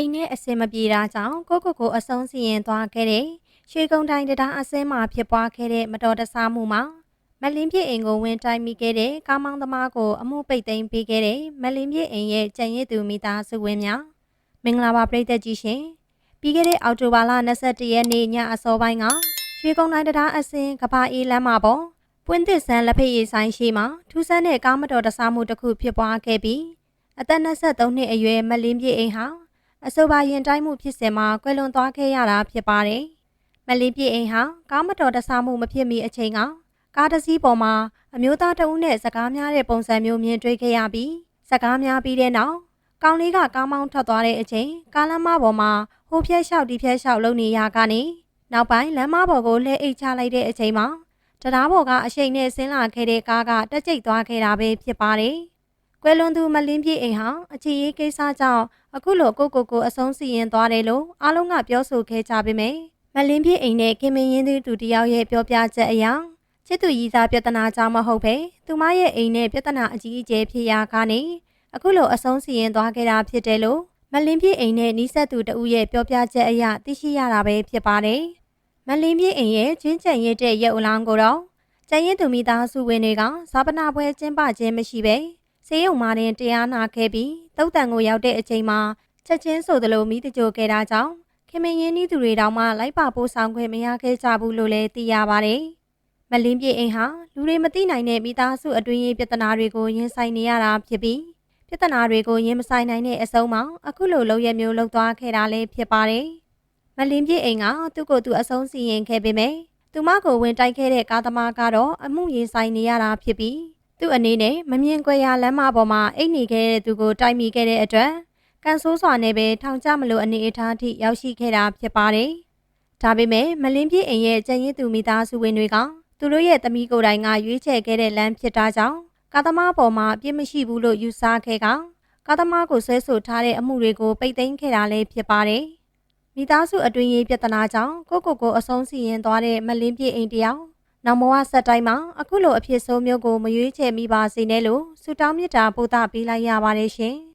အိမ်နဲ့အစင်မပြေတာကြောင့်ကိုကိုကိုအဆုံးစီရင်သွားခဲ့တဲ့ရွှေကုန်းတိုင်းတရားအစင်းမှာဖြစ်ပွားခဲ့တဲ့မတော်တဆမှုမှာမလင်းပြည့်အိမ်ကိုဝင်တိုက်မိခဲ့တဲ့ကားမောင်းသမားကိုအမှုပိတ်သိမ်းပေးခဲ့တဲ့မလင်းပြည့်အိမ်ရဲ့ကြံရည်သူမိသားစုဝင်များမင်္ဂလာပါပရိသတ်ကြီးရှင်ပြီးခဲ့တဲ့အောက်တိုဘာလ22ရက်နေ့ညအစောပိုင်းကရွှေကုန်းတိုင်းတရားအစင်းကဘာအေးလမ်းမှာပေါ်ပွင့်သစ်ဆန်းလက်ဖက်ရည်ဆိုင်ရှိမှာထူးဆန်းတဲ့ကားမတော်တဆမှုတစ်ခုဖြစ်ပွားခဲ့ပြီးအသက်23နှစ်အရွယ်မလင်းပြည့်အိမ်ဟာ အဆိုပါရင်တိုင်းမှုဖြစ်စဉ်မှာကွယ်လွန်သွားခဲ့ရတာဖြစ်ပါတယ်။မလင်းပြည့်အိမ်ဟာကားမတော်တဆမှုမဖြစ်မီအချိန်ကကားတစ်စီးပေါ်မှာအမျိုးသားတဦးနဲ့စကားများတဲ့ပုံစံမျိုးမြင်တွေ့ခဲ့ရပြီးစကားများပြီးတဲ့နောက်ကောင်လေးကကားမောင်းထွက်သွားတဲ့အချိန်ကားလမ်းမပေါ်မှာဟိုဖျက်လျှောက်ဒီဖျက်လျှောက်လုံနေရကနေနောက်ပိုင်းလမ်းမပေါ်ကိုလှည့်အိတ်ချလိုက်တဲ့အချိန်မှာတရားပေါ်ကအရှိန်နဲ့ဆင်းလာခဲ့တဲ့ကားကတက်ကျိတ်သွားခဲ့တာပဲဖြစ်ပါတယ်။ ကွယ်လွန်သူမလင်းပြည့်အိမ်ဟာအခြေရေးကိစ္စကြောင့်အခုလိုကိုကိုကိုအဆုံးစီရင်သွားတယ်လို့အားလုံးကပြောဆိုခဲ့ကြပေမယ့်မလင်းပြည့်အိမ်နဲ့ခင်မင်းရင်းသူတူတယောက်ရဲ့ပြောပြချက်အရချစ်သူရည်စားပြဿနာကြောင့်မဟုတ်ပဲသူမရဲ့အိမ်နဲ့ပြဿနာအကြီးအကျယ်ဖြစ်ရာကနေအခုလိုအဆုံးစီရင်သွားခဲ့တာဖြစ်တယ်လို့မလင်းပြည့်အိမ်နဲ့နီးစပ်သူတဦးရဲ့ပြောပြချက်အရသိရှိရတာပဲဖြစ်ပါတယ်။မလင်းပြည့်အိမ်ရဲ့ချင်းချန်ရစ်တဲ့ရုပ်အလောင်းကိုတော့ကျန်ရင်သူမိသားစုဝင်တွေကဇာပနာပွဲကျင်းပခြင်းမရှိပဲ စေယုံမာတင်တရားနာခဲ့ပြီးတုတ်တန်ကိုရောက်တဲ့အချိန်မှာချက်ချင်းဆိုသလိုမိတကြိုခဲ့တာကြောင့်ခင်မင်းရင်းနှီးသူတွေတောင်မှလိုက်ပါပို့ဆောင်ခွင့်မရခဲ့ကြဘူးလို့လည်းသိရပါတယ်။မလင်းပြေအိမ်ဟာလူတွေမသိနိုင်တဲ့မိသားစုအတွင်းရေးပြဿနာတွေကိုရင်ဆိုင်နေရတာဖြစ်ပြီးပြဿနာတွေကိုရင်မဆိုင်နိုင်တဲ့အဆုံးမှာအခုလိုလုံရမျိုးလှုပ်သွားခဲ့တာလည်းဖြစ်ပါတယ်။မလင်းပြေအိမ်ကသူ့ကိုယ်သူအဆုံးစီရင်ခဲ့ပေမဲ့သူမကိုဝင်တိုက်ခဲ့တဲ့ကားသမားကတော့အမှုရင်ဆိုင်နေရတာဖြစ်ပြီး သူ့အနေနဲ့မမြင်ကွယ်ရာလမ်းမပေါ်မှာအိတ်နေခဲ့တဲ့သူကိုတိုက်မိခဲ့တဲ့အတွက်ကန်ဆိုးစွာနဲ့ပဲထောင်ကျမလို့အနေအထားထိရောက်ရှိခဲ့တာဖြစ်ပါတယ်။ဒါပေမဲ့မလင်းပြည့်အိမ်ရဲ့ကျန်ရစ်သူမိသားစုဝင်တွေကသူတို့ရဲ့သမီးကိုယ်တိုင်ကရွေးချယ်ခဲ့တဲ့လမ်းဖြစ်တာကြောင့်ကာသမားပေါ်မှာအပြစ်မရှိဘူးလို့ယူဆခဲ့ကကာသမားကိုဆွဲဆိုထားတဲ့အမှုတွေကိုပိတ်သိမ်းခဲ့တာလည်းဖြစ်ပါတယ်။မိသားစုအတွင်းရေးပြဿနာကြောင့်ကိုကိုကိုအဆုံးစီရင်သွားတဲ့မလင်းပြည့်အိမ်တယောက် နောက်ဘဝဆက်တိုင်းမှာအခုလိုအဖြစ်ဆိုးမျိုးကိုမရွေးချယ်မိပါစေနဲ့လို့ဆုတောင်းမေတ္တာပို့သပေးလိုက်ရပါတယ်ရှင်။